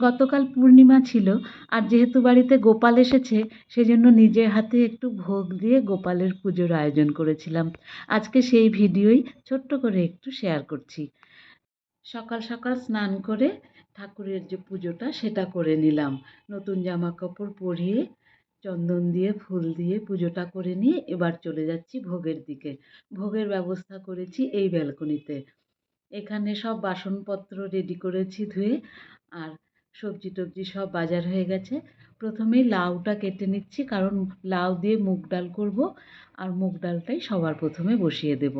গতকাল পূর্ণিমা ছিল আর যেহেতু বাড়িতে গোপাল এসেছে, সেজন্য নিজের হাতে একটু ভোগ দিয়ে গোপালের পুজোর আয়োজন করেছিলাম। আজকে সেই ভিডিওই ছোট্ট করে একটু শেয়ার করছি। সকাল সকাল স্নান করে ঠাকুরের যে পুজোটা, সেটা করে নিলাম। নতুন জামা কাপড় পরিয়ে, চন্দন দিয়ে, ফুল দিয়ে পুজোটা করে নিয়ে এবার চলে যাচ্ছি ভোগের দিকে। ভোগের ব্যবস্থা করেছি এই ব্যালকনিতে। এখানে সব বাসনপত্র রেডি করেছি ধুয়ে আর সবজি টবজি সব বাজার হয়ে গেছে। প্রথমেই লাউটা কেটে নিচ্ছি, কারণ লাউ দিয়ে মুগ ডাল করব আর মুগ ডালটাই সবার প্রথমে বসিয়ে দেব।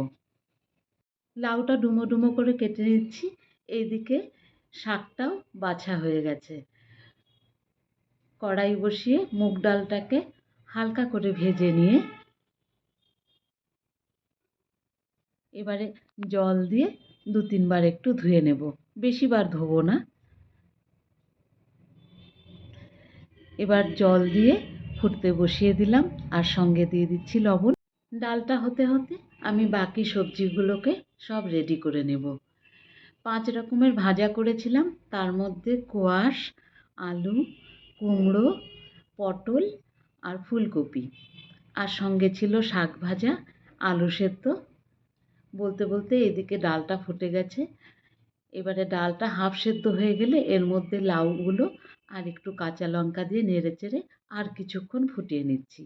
লাউটা ডুমো ডুমো করে কেটে নিচ্ছি, এইদিকে শাকটাও বাছা হয়ে গেছে। কড়াই বসিয়ে মুগ ডালটাকে হালকা করে ভেজে নিয়ে এবারে জল দিয়ে দু তিনবার একটু ধুয়ে নেব। বেশিবার ধোবো না। এবার জল দিয়ে ফুটতে বসিয়ে দিলাম আর সঙ্গে দিয়ে দিচ্ছি লবণ। ডালটা হতে হতে আমি বাকি সবজিগুলোকে সব রেডি করে নেব। পাঁচ রকমের ভাজা করেছিলাম, তার মধ্যে কোয়াশ, আলু, কুমড়ো, পটল আর ফুলকপি। আর সঙ্গে ছিল শাক ভাজা, আলু সেদ্ধ। বলতে বলতে এদিকে ডালটা ফুটে গেছে। এবারে ডালটা হাফ সেদ্ধ হয়ে গেলে এর মধ্যে লাউগুলো আর একটু কাঁচা লঙ্কা দিয়ে নেড়ে চেড়ে আর কিছুক্ষণ ফুটিয়ে নিচ্ছি।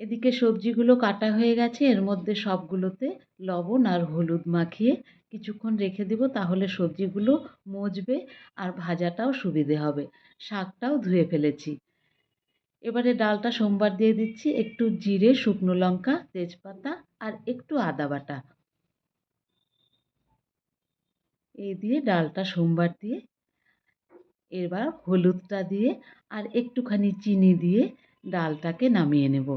এদিকে সবজিগুলো কাটা হয়ে গেছে, এর মধ্যে সবগুলোতে লবণ আর হলুদ মাখিয়ে কিছুক্ষণ রেখে দেবো, তাহলে সবজিগুলো মজবে আর ভাজাটাও সুবিধে হবে। শাকটাও ধুয়ে ফেলেছি। এবারে ডালটা সোমবার দিয়ে দিচ্ছি, একটু জিরে, শুকনো লঙ্কা, তেজপাতা আর একটু আদা বাটা। এই দিয়ে ডালটা সোমবার দিয়ে, এবার হলুদটা দিয়ে আর একটুখানি চিনি দিয়ে ডালটাকে নামিয়ে নেব।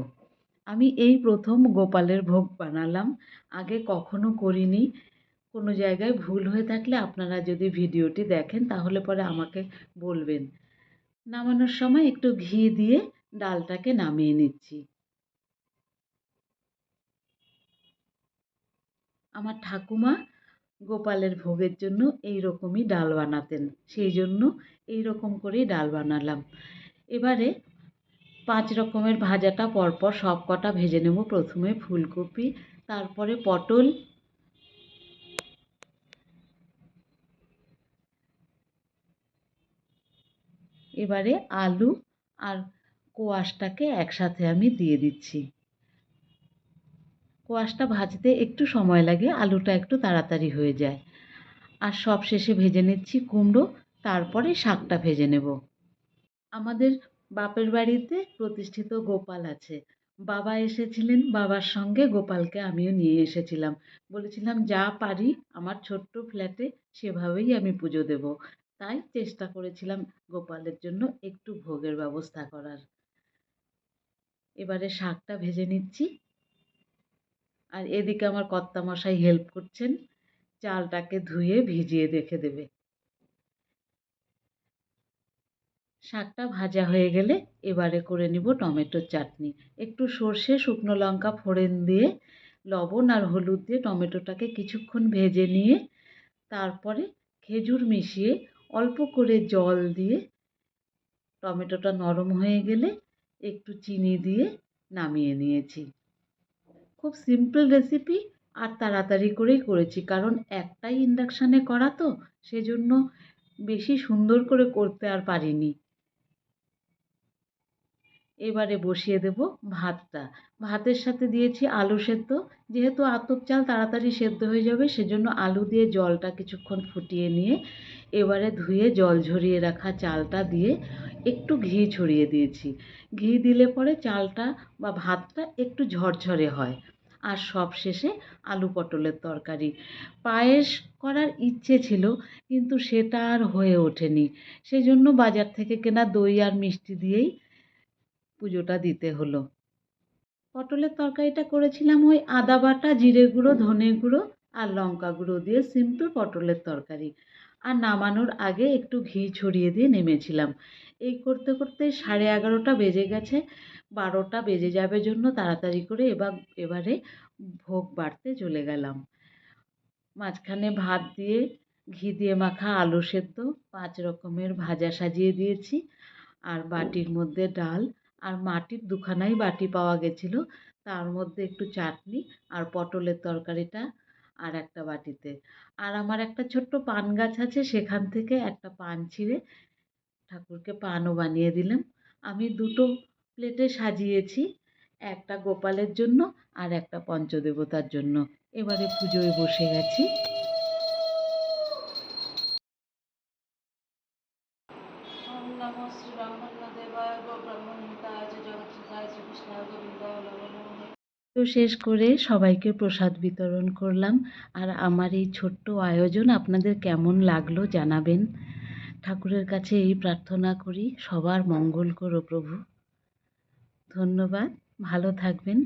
আমি এই প্রথম গোপালের ভোগ বানালাম, আগে কখনো করিনি। কোনো জায়গায় ভুল হয়ে থাকলে আপনারা যদি ভিডিওটি দেখেন, তাহলে পরে আমাকে বলবেন। নামানোর সময় একটু ঘি দিয়ে ডালটাকে নামিয়ে নিচ্ছি। আমার ঠাকুমা গোপালের ভোগের জন্য এই রকমই ডাল বানাতেন। সেই জন্য এই রকম করেই ডাল বানালাম। এবারে পাঁচ রকমের ভাজাটা পরপর সব কটা ভেজে নেব। প্রথমে ফুলকপি, তারপরে পটল, এবারে আলু আর কোয়াশটাকে একসাথে আমি দিয়ে দিচ্ছি। কোয়াশটা ভাজতে একটু সময় লাগে, আলুটা একটু তাড়াতাড়ি হয়ে যায়। আর সব শেষে ভেজে নিচ্ছি কুমড়ো, তারপরে শাকটা ভেজে নেব। আমাদের বাপের বাড়িতে প্রতিষ্ঠিত গোপাল আছে। বাবা এসেছিলেন, বাবার সঙ্গে গোপালকে আমিও নিয়ে এসেছিলাম। বলেছিলাম, যা পারি আমার ছোট্ট ফ্ল্যাটে সেভাবেই আমি পুজো দেব। তাই চেষ্টা করেছিলাম গোপালের জন্য একটু ভোগের ব্যবস্থা করার। এবারে শাকটা ভেজে নিচ্ছি। আর এদিকে আমার কর্তামশাই হেল্প করছেন, চালটাকে ধুয়ে ভিজিয়ে রেখে দেবে। শাকটা ভাজা হয়ে গেলে এবারে করে নিব টমেটোর চাটনি। একটু সর্ষে, শুকনো লঙ্কা, ফোড়ন দিয়ে, লবণ আর হলুদ দিয়ে টমেটোটাকে কিছুক্ষণ ভেজে নিয়ে, তারপরে খেজুর মিশিয়ে অল্প করে জল দিয়ে টমেটোটা নরম হয়ে গেলে একটু চিনি দিয়ে নামিয়ে নিয়েছি। খুব সিম্পল রেসিপি আর তাড়াতাড়ি করেই করেছি। কারণ একটাই ইন্ডাকশানে করা তো, সেজন্য বেশি সুন্দর করে করতে আর পারিনি। এবারে বসিয়ে দেব ভাতটা। ভাতের সাথে দিয়েছি আলু সেদ্ধ। যেহেতু আতপ চাল তাড়াতাড়ি সেদ্ধ হয়ে যাবে, সেজন্য আলু দিয়ে জলটা কিছুক্ষণ ফুটিয়ে নিয়ে এবারে ধুয়ে জল ঝরিয়ে রাখা চালটা দিয়ে একটু ঘি ছড়িয়ে দিয়েছি। ঘি দিলে পরে চালটা বা ভাতটা একটু ঝরঝরে হয়। আর সব শেষে আলু পটলের তরকারি। পায়েস করার ইচ্ছে ছিল, কিন্তু সেটা আর হয়ে ওঠেনি। সেই জন্য বাজার থেকে কেনা দই আর মিষ্টি দিয়েই পুজোটা দিতে হলো। পটলের তরকারিটা করেছিলাম ওই আদা বাটা, জিরে গুঁড়ো, ধনে গুঁড়ো আর লঙ্কা গুঁড়ো দিয়ে সিম্পল পটলের তরকারি। আর নামানোর আগে একটু ঘি ছড়িয়ে দিয়ে নেমেছিলাম। এই করতে করতে সাড়ে এগারোটা বেজে গেছে। বারোটা বেজে যাবে জন্য তাড়াতাড়ি করে এবার, এবারে ভোগ বাড়তে চলে গেলাম। মাঝখানে ভাত দিয়ে, ঘি দিয়ে মাখা আলু সেদ্ধ, পাঁচ রকমের ভাজা সাজিয়ে দিয়েছি। আর বাটির মধ্যে ডাল আর মাটির দুখানাই বাটি পাওয়া গেছিল। তার মধ্যে একটু চাটনি আর পটলের তরকারিটা আর একটা বাটিতে। আর আমার একটা ছোট্ট পান গাছ আছে, সেখান থেকে একটা পান ছিঁড়ে ঠাকুরকে পানও বানিয়ে দিলাম। আমি দুটো প্লেটে সাজিয়েছি, একটা গোপালের জন্য আর একটা পঞ্চদেবতার জন্য। এবারে পুজোয় বসে গেছি। তো শেষ করে সবাইকে প্রসাদ বিতরণ করলাম। আর আমার এই ছোট্ট আয়োজন আপনাদের কেমন লাগল জানাবেন। ঠাকুরের কাছে এই প্রার্থনা করি, সবার মঙ্গল করো প্রভু। ধন্যবাদ, ভালো থাকবেন।